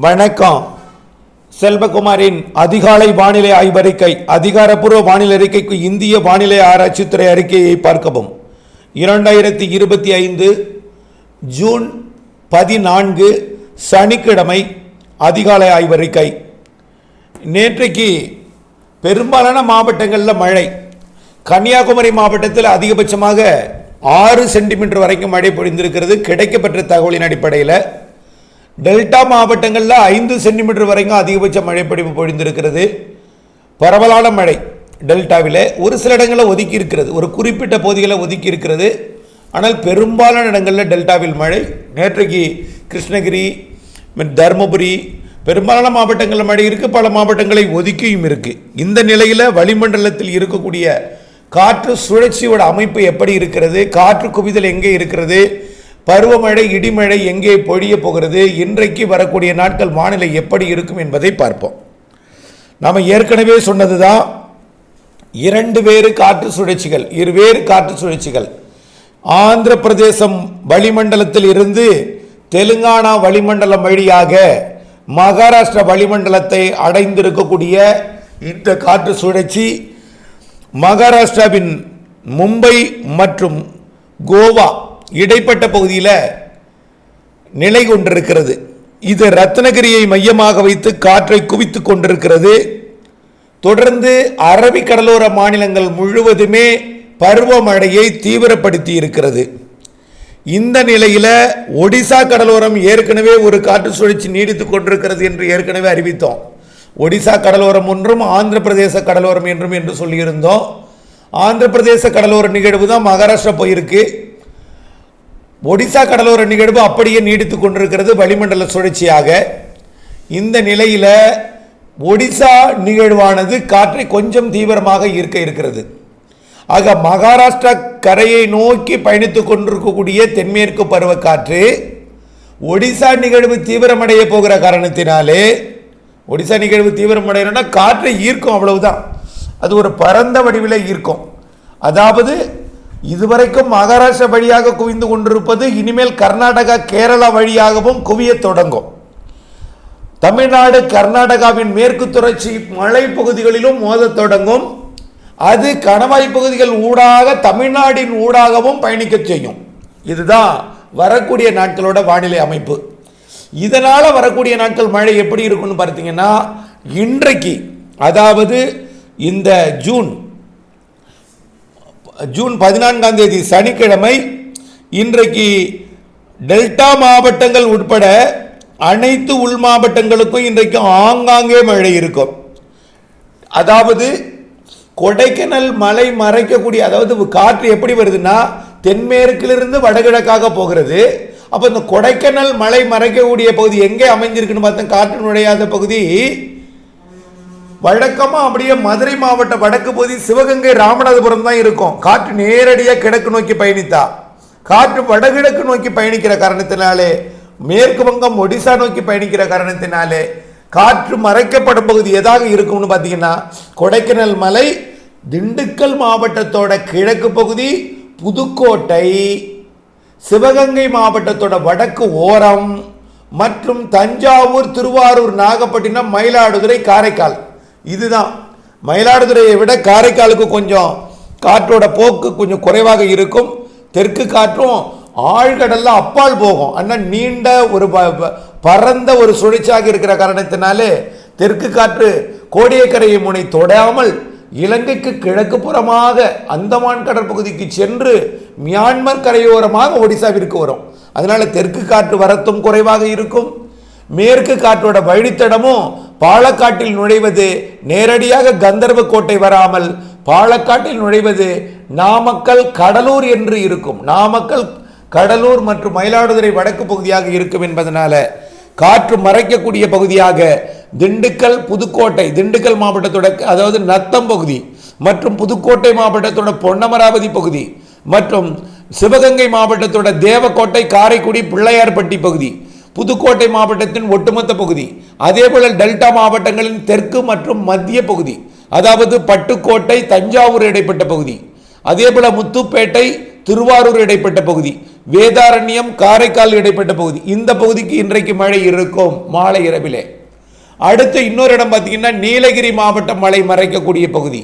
வணக்கம். செல்வகுமாரின் அதிகாலை வானிலை ஆய்வறிக்கை அதிகாரப்பூர்வ வானிலை அறிக்கைக்கு இந்திய வானிலை ஆராய்ச்சித்துறை அறிக்கையை பார்க்கவும். இரண்டாயிரத்தி இருபத்தி ஐந்து ஜூன் பதினான்கு சனிக்கிழமை அதிகாலை ஆய்வறிக்கை. நேற்றைக்கு பெரும்பாலான மாவட்டங்களில் மழை. கன்னியாகுமரி மாவட்டத்தில் அதிகபட்சமாக ஆறு சென்டிமீட்டர் வரைக்கும் மழை பொழிந்திருக்கிறது. கிடைக்கப்பெற்ற தகவலின் அடிப்படையில் டெல்டா மாவட்டங்களில் ஐந்து சென்டிமீட்டர் வரைக்கும் அதிகபட்ச மழை பொழிந்திருக்கிறது. பரவலான மழை டெல்டாவில் ஒரு சில இடங்களில் ஒதுக்கி இருக்கிறது ஒரு குறிப்பிட்ட பகுதிகளை ஒதுக்கி இருக்கிறது ஆனால் பெரும்பாலான இடங்களில் டெல்டாவில் மழை. நேற்றைக்கு கிருஷ்ணகிரி தருமபுரி பெரும்பாலான மாவட்டங்களில் மழை இருக்குது பல மாவட்டங்களை ஒதுக்கியும் இருக்குது இந்த நிலையில் வளிமண்டலத்தில் இருக்கக்கூடிய காற்று சுழற்சியோட அமைப்பு எப்படி இருக்கிறது? காற்று குவிதல் எங்கே இருக்கிறது? பருவமழை இடிமழை எங்கே பொழிய போகிறது இன்றைக்கு வரக்கூடிய நாட்கள் வானிலை எப்படி இருக்கும் என்பதை பார்ப்போம். நாம் ஏற்கனவே சொன்னது தான் இரண்டு வேறு காற்று சுழற்சிகள் இருவேறு காற்று சுழற்சிகள். ஆந்திர பிரதேசம் வளிமண்டலத்தில் இருந்து தெலுங்கானா வளிமண்டலம் வழியாக மகாராஷ்டிரா வளிமண்டலத்தை அடைந்திருக்கக்கூடிய இந்த காற்று சுழற்சி மகாராஷ்டிராவின் மும்பை மற்றும் கோவா இடைப்பட்ட பகுதியில் நிலை கொண்டிருக்கிறது. இது ரத்னகிரியை மையமாக வைத்து காற்றை குவித்து கொண்டிருக்கிறது. தொடர்ந்து அரபிக் கடலோர மாநிலங்கள் முழுவதுமே பருவமழையை தீவிரப்படுத்தி இருக்கிறது. இந்த நிலையில் ஒடிசா கடலோரம் ஏற்கனவே ஒரு காற்று சுழற்சி நீடித்துக் கொண்டிருக்கிறது என்று ஏற்கனவே அறிவித்தோம். ஒடிசா கடலோரம் ஒன்றும் ஆந்திர பிரதேச கடலோரம் என்றும் என்று சொல்லியிருந்தோம். ஆந்திர பிரதேச கடலோர நிகழ்வு தான் மகாராஷ்டிரா போயிருக்கு. ஒடிசா கடலோர நிகழ்வு அப்படியே நீடித்து கொண்டிருக்கிறது வளிமண்டல சுழற்சியாக. இந்த நிலையில் ஒடிசா நிகழ்வானது காற்றை கொஞ்சம் தீவிரமாக ஈர்க்க இருக்கிறது. ஆக மகாராஷ்டிரா கரையை நோக்கி பயணித்து கொண்டிருக்கக்கூடிய தென்மேற்கு பருவக்காற்று ஒடிசா நிகழ்வு தீவிரமடைய போகிற காரணத்தினாலே ஒடிசா நிகழ்வு தீவிரமடையணும்னா காற்றை ஈர்க்கும் அவ்வளவுதான். அது ஒரு பரந்த வடிவில் ஈர்க்கும். அதாவது இதுவரைக்கும் மகாராஷ்டிரா வழியாக குவிந்து கொண்டிருப்பது இனிமேல் கர்நாடகா கேரளா வழியாகவும் குவியத் தொடங்கும். தமிழ்நாடு கர்நாடகாவின் மேற்கு தொடர்ச்சி மலை பகுதிகளிலும் மோதத் தொடங்கும். அது கணவாய் பகுதிகள் ஊடாக தமிழ்நாடின் ஊடாகவும் பயணிக்க செய்யும். இதுதான் வரக்கூடிய நாட்களோட வானிலை அமைப்பு. இதனால் வரக்கூடிய நாட்கள் மழை எப்படி இருக்கும்னு பார்த்தீங்கன்னா இன்றைக்கு அதாவது இந்த ஜூன் ஜூன் பதினான்காம் தேதி சனிக்கிழமை இன்றைக்கு டெல்டா மாவட்டங்கள் உட்பட அனைத்து உள் மாவட்டங்களுக்கும் இன்றைக்கு ஆங்காங்கே மழை இருக்கும். அதாவது கொடைக்கானல் மலை மறைக்கக்கூடிய அதாவது காற்று எப்படி வருதுன்னா தென்மேற்கிலிருந்து வடகிழக்காக போகிறது. அப்போ இந்த கொடைக்கானல் மலை மறைக்கக்கூடிய பகுதி எங்கே அமைஞ்சிருக்குன்னு பார்த்தா காற்று நுழையாத பகுதி வழக்கமாக அப்படியே மதுரை மாவட்ட வடக்கு பகுதி சிவகங்கை ராமநாதபுரம் தான் இருக்கும். காற்று நேரடியாக கிழக்கு நோக்கி பயணித்தா. காற்று வடகிழக்கு நோக்கி பயணிக்கிற காரணத்தினாலே மேற்கு வங்கம் ஒடிசா நோக்கி பயணிக்கிற காரணத்தினாலே காற்று மறைக்கப்படும் பகுதி எதாக இருக்கும்னு பார்த்தீங்கன்னா கொடைக்கானல் மலை திண்டுக்கல் மாவட்டத்தோட கிழக்கு பகுதி புதுக்கோட்டை சிவகங்கை மாவட்டத்தோட வடக்கு ஓரம் மற்றும் தஞ்சாவூர் திருவாரூர் நாகப்பட்டினம் மயிலாடுதுறை காரைக்கால். இதுதான். மயிலாடுதுறையை விட காரைக்காலுக்கு கொஞ்சம் காற்றோட போக்கு கொஞ்சம் குறைவாக இருக்கும். தெற்கு காற்றும் ஆழ்கடல்ல அப்பால் போகும். ஆனால் நீண்ட ஒரு ப- ப- பரந்த ஒரு சுழற்சியாக இருக்கிற காரணத்தினாலே தெற்கு காற்று கோடியக்கரையை முனை தொடாமல் இலங்கைக்கு கிழக்கு புறமாக அந்தமான் கடற்பகுதிக்கு சென்று மியான்மர் கரையோரமாக ஒடிசாவிற்கு வரும். அதனால தெற்கு காற்று வரத்தும் குறைவாக இருக்கும். மேற்கு காற்றோட வழித்தடமும் பாலக்காட்டில் நுழைவது நேரடியாக கந்தர்வ கோட்டை வராமல் பாலக்காட்டில் நுழைவது நாமக்கல் கடலூர் என்று இருக்கும். நாமக்கல் கடலூர் மற்றும் மயிலாடுதுறை வடக்கு பகுதியாக இருக்கும் என்பதனால காற்று மறைக்கக்கூடிய பகுதியாக திண்டுக்கல் புதுக்கோட்டை திண்டுக்கல் மாவட்டத்தோட அதாவது நத்தம் பகுதி மற்றும் புதுக்கோட்டை மாவட்டத்தோட பொன்னமராவதி பகுதி மற்றும் சிவகங்கை மாவட்டத்தோட தேவக்கோட்டை காரைக்குடி பிள்ளையார்பட்டி பகுதி புதுக்கோட்டை மாவட்டத்தின் ஒட்டுமொத்த பகுதி அதேபோல டெல்டா மாவட்டங்களின் தெற்கு மற்றும் மத்திய பகுதி அதாவது பட்டுக்கோட்டை தஞ்சாவூர் இடைப்பட்ட பகுதி அதேபோல முத்துப்பேட்டை திருவாரூர் இடைப்பட்ட பகுதி வேதாரண்யம் காரைக்கால் இடைப்பட்ட பகுதி இந்த பகுதிக்கு இன்றைக்கு மழை இருக்கும் மாலை இரவிலே. அடுத்து இன்னொரு இடம் பார்த்தீங்கன்னா நீலகிரி மாவட்டம் மலை மறைக்கக்கூடிய பகுதி.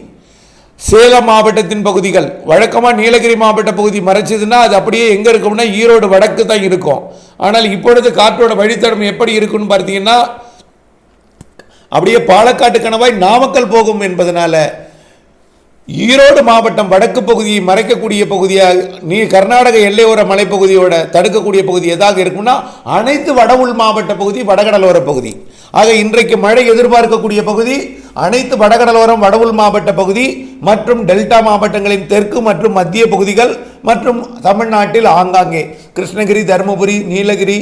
சேலம் மாவட்டத்தின் பகுதிகள். வழக்கமாக நீலகிரி மாவட்ட பகுதி மறைச்சதுன்னா அது அப்படியே எங்கே இருக்கும்னா ஈரோடு வடக்கு தான் இருக்கும். ஆனால் இப்பொழுது காற்றோட வழித்தடம் எப்படி இருக்குன்னு பார்த்தீங்கன்னா அப்படியே பாலக்காட்டு கணவாய் நாமக்கல் போகும் என்பதனால ஈரோடு மாவட்டம் வடக்கு பகுதியை மறைக்கக்கூடிய பகுதியாக நீ கர்நாடக எல்லையோர மலைப்பகுதியோட தடுக்கக்கூடிய பகுதி எதாக இருக்கும்னா அனைத்து வட உள் மாவட்ட பகுதி வடகடலோர பகுதி. ஆக இன்றைக்கு மழை எதிர்பார்க்கக்கூடிய பகுதி அனைத்து வடகடலோரம் வட உள் மாவட்ட பகுதி மற்றும் டெல்டா மாவட்டங்களின் தெற்கு மற்றும் மத்திய பகுதிகள் மற்றும் தமிழ்நாட்டில் ஆங்காங்கே. கிருஷ்ணகிரி தருமபுரி நீலகிரி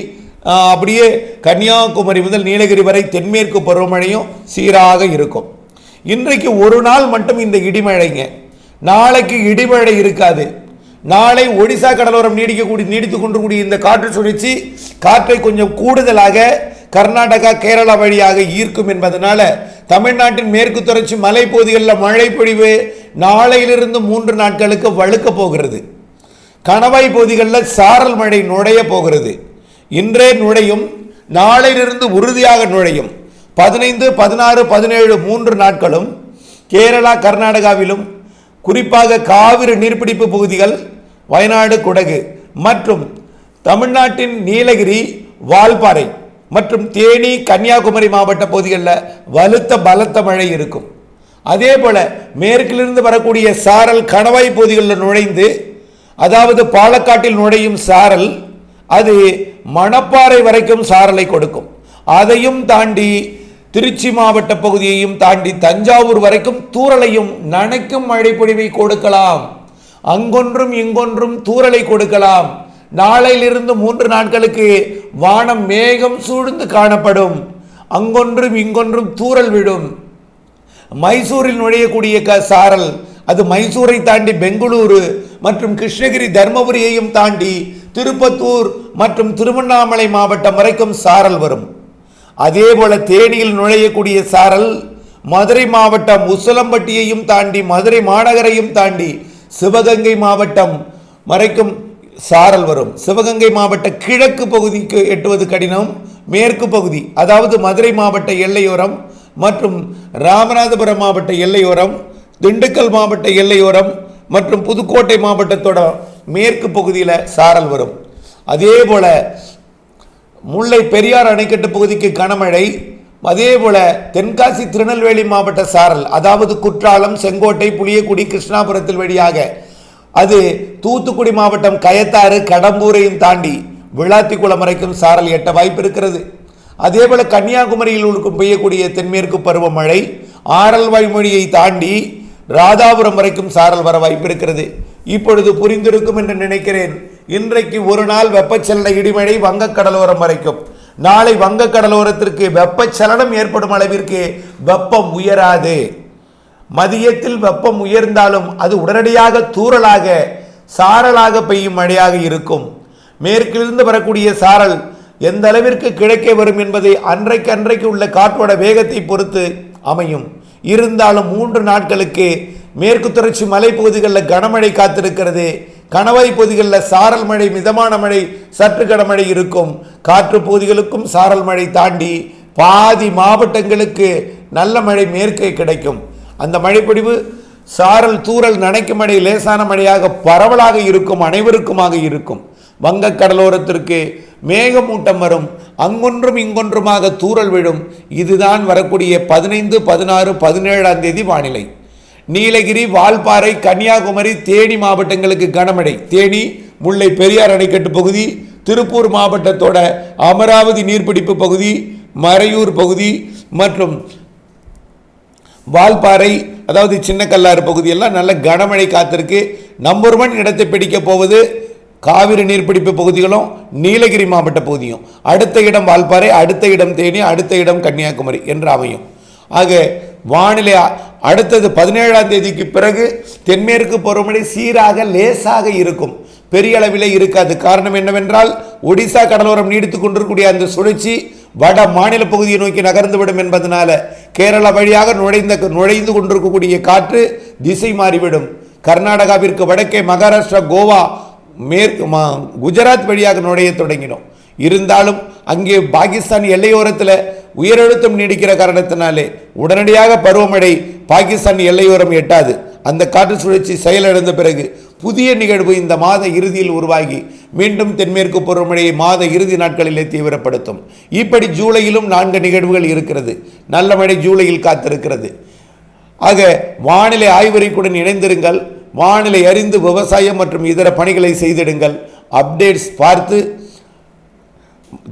அப்படியே கன்னியாகுமரி முதல் நீலகிரி வரை தென்மேற்கு பருவமழையும் சீராக இருக்கும். இன்றைக்கு ஒரு நாள் மட்டும் இந்த இடிமழைங்க. நாளைக்கு இடிமழை இருக்காது. நாளை ஒடிசா கடலோரம் நீடிக்கக்கூடிய நீடித்து கூடிய இந்த காற்று சுழற்சி காற்றை கொஞ்சம் கூடுதலாக கர்நாடகா கேரளா வழியாக ஈர்க்கும் என்பதனால தமிழ்நாட்டின் மேற்கு தொடர்ச்சி மலைப்பகுதிகளில் மழை பொழிவு நாளையிலிருந்து மூன்று நாட்களுக்கு வழுக்க போகிறது. கணவாய் பகுதிகளில் சாரல் மழை நுழைய போகிறது. இன்றே நுழையும் நாளையிலிருந்து உறுதியாக நுழையும். பதினைந்து பதினாறு பதினேழு மூன்று நாட்களும் கேரளா கர்நாடகாவிலும் குறிப்பாக காவிரி நீர்பிடிப்பு பகுதிகள் வயநாடு குடகு மற்றும் தமிழ்நாட்டின் நீலகிரி வால்பாறை மற்றும் தேனி கன்னியாகுமரி மாவட்ட பகுதிகளில் வலுத்த பலத்த மழை இருக்கும். அதே போல மேற்கிலிருந்து வரக்கூடிய சாரல் கணவாய் பகுதிகளில் நுழைந்து அதாவது பாலக்காட்டில் நுழையும் சாரல் அது மணப்பாறை வரைக்கும் சாரலை கொடுக்கும். அதையும் தாண்டி திருச்சி மாவட்ட பகுதியையும் தாண்டி தஞ்சாவூர் வரைக்கும் தூறலையும் நனைக்கும் மழை பொழிவை கொடுக்கலாம். அங்கொன்றும் இங்கொன்றும் தூறலை கொடுக்கலாம். நாளையிலிருந்து மூன்று நாட்களுக்கு வானம் மேகம் சூழ்ந்து காணப்படும். அங்கொன்றும் இங்கொன்றும் தூறல் விடும். மைசூரில் நுழையக்கூடிய க சாரல் அது மைசூரை தாண்டி பெங்களூரு மற்றும் கிருஷ்ணகிரி தர்மபுரியையும் தாண்டி திருப்பத்தூர் மற்றும் திருவண்ணாமலை மாவட்டம் வரைக்கும் சாரல் வரும். அதே போல தேனியில் நுழையக்கூடிய சாரல் மதுரை மாவட்டம் உசலம்பட்டியையும் தாண்டி மதுரை மாநகரையும் தாண்டி சிவகங்கை மாவட்டம் வரைக்கும் சாரல் வரும். சிவகங்கை மாவட்ட கிழக்கு பகுதிக்கு எட்டுவது கடினம் மேற்கு பகுதி அதாவது மதுரை மாவட்ட எல்லையோரம் மற்றும் ராமநாதபுரம் மாவட்ட எல்லையோரம் திண்டுக்கல் மாவட்ட எல்லையோரம் மற்றும் புதுக்கோட்டை மாவட்டத்தோட மேற்கு பகுதியில் சாரல் வரும். அதே போல முல்லை பெரியார் அணைக்கட்டு பகுதிக்கு கனமழை. அதேபோல தென்காசி திருநெல்வேலி மாவட்ட சாரல் அதாவது குற்றாலம் செங்கோட்டை புளியக்குடி கிருஷ்ணாபுரத்தில் வழியாக அது தூத்துக்குடி மாவட்டம் கயத்தாறு கடம்பூரையும் தாண்டி விளாத்திக்குளம் வரைக்கும் சாரல் எட்ட வாய்ப்பு இருக்கிறது. அதேபோல கன்னியாகுமரியில் இருக்கும் பெய்யக்கூடிய தென்மேற்கு பருவமழை ஆரல் வாய்மொழியை தாண்டி ராதாபுரம் வரைக்கும் சாரல் வர வாய்ப்பு இருக்கிறது. இப்பொழுது புரிந்திருக்கும் என்று நினைக்கிறேன் இன்றைக்கு ஒரு நாள் வெப்பச்சலன இடிமழை வங்கக்கடலோரம் வரைக்கும். நாளை வங்கக்கடலோரத்திற்கு வெப்பச்சலனம் ஏற்படும் அளவிற்கு வெப்பம் உயராது. மதியத்தில் வெப்பம் உயர்ந்தாலும் அது உடனடியாக தூறலாக சாரலாக பெய்யும் மழையாக இருக்கும். மேற்கிலிருந்து வரக்கூடிய சாரல் எந்த அளவிற்கு கிழக்கே வரும் என்பதை அன்றைக்கு அன்றைக்கு உள்ள காற்றோட வேகத்தை பொறுத்து அமையும். இருந்தாலும் மூன்று நாட்களுக்கு மேற்கு தொடர்ச்சி மலைப்பகுதிகளில் கனமழை காத்திருக்கிறது. கணவாய் பகுதிகளில் சாரல் மழை மிதமான மழை சற்று கடமழை இருக்கும். காற்று பகுதிகளுக்கும் சாரல் மழை தாண்டி பாதி மாவட்டங்களுக்கு நல்ல மழை மேற்கே கிடைக்கும். அந்த மழைப்பொழிவு சாரல் தூறல் நனைக்கும் மழை லேசான மழையாக பரவலாக இருக்கும் அனைவருக்குமாக இருக்கும். வங்கக் கடலோரத்திற்கு மேகமூட்டம் வரும். அங்கொன்றும் இங்கொன்றுமாக தூறல் விழும். இதுதான் வரக்கூடிய பதினைந்து பதினாறு பதினேழாம் தேதி வானிலை. நீலகிரி வால்பாறை கன்னியாகுமரி தேனி மாவட்டங்களுக்கு கனமழை. தேனி முல்லை பெரியார் அணைக்கட்டு பகுதி திருப்பூர் மாவட்டத்தோட அமராவதி நீர்பிடிப்பு பகுதி மறையூர் பகுதி மற்றும் வால்பாறை அதாவது சின்ன கல்லாறு பகுதியெல்லாம் நல்ல கனமழை காத்திருக்கு. நம்பர் ஒன் இடத்தை பிடிக்க போவது காவிரி நீர்பிடிப்பு பகுதிகளும் நீலகிரி மாவட்ட பகுதியும். அடுத்த இடம் வால்பாறை அடுத்த இடம் தேனி அடுத்த இடம் கன்னியாகுமரி என்று அமையும். ஆக வானிலை அடுத்தது பதினேழாம் தேதிக்கு பிறகு தென்மேற்கு பருவமழை சீராக லேசாக இருக்கும். பெரிய அளவிலே இருக்காது. காரணம் என்னவென்றால் ஒடிசா கடலோரம் நீடித்துக் கொண்டிருக்கக்கூடிய அந்த சுழற்சி வட மாநில பகுதியை நோக்கி நகர்ந்துவிடும் என்பதனால கேரளா வழியாக நுழைந்த நுழைந்து கொண்டிருக்கக்கூடிய காற்று திசை மாறிவிடும். கர்நாடகாவிற்கு வடக்கே மகாராஷ்டிரா கோவா மேற்கு மா குஜராத் வழியாக நுழைய தொடங்கினோம். இருந்தாலும் அங்கே பாகிஸ்தான் எல்லையோரத்தில் உயரழுத்தம் நீடிக்கிற காரணத்தினாலே உடனடியாக பருவமழை பாகிஸ்தான் எல்லையோரம் எட்டாது. அந்த காற்று சுழற்சி செயலிழந்த பிறகு புதிய நிகழ்வு இந்த மாத இறுதியில் உருவாகி மீண்டும் தென்மேற்கு பருவமழையை மாத இறுதி நாட்களிலே தீவிரப்படுத்தும். இப்படி ஜூலையிலும் நான்கு நிகழ்வுகள் இருக்கிறது. நல்ல மழை ஜூலையில் காத்திருக்கிறது. ஆக வானிலை ஆய்வறிக்குடன் இணைந்திருங்கள். வானிலை அறிந்து விவசாயம் மற்றும் இதர பணிகளை செய்திடுங்கள். அப்டேட்ஸ் பார்த்து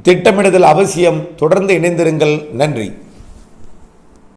திட்டமிடுதல் அவசியம். தொடர்ந்து இணைந்திருங்கள். நன்றி.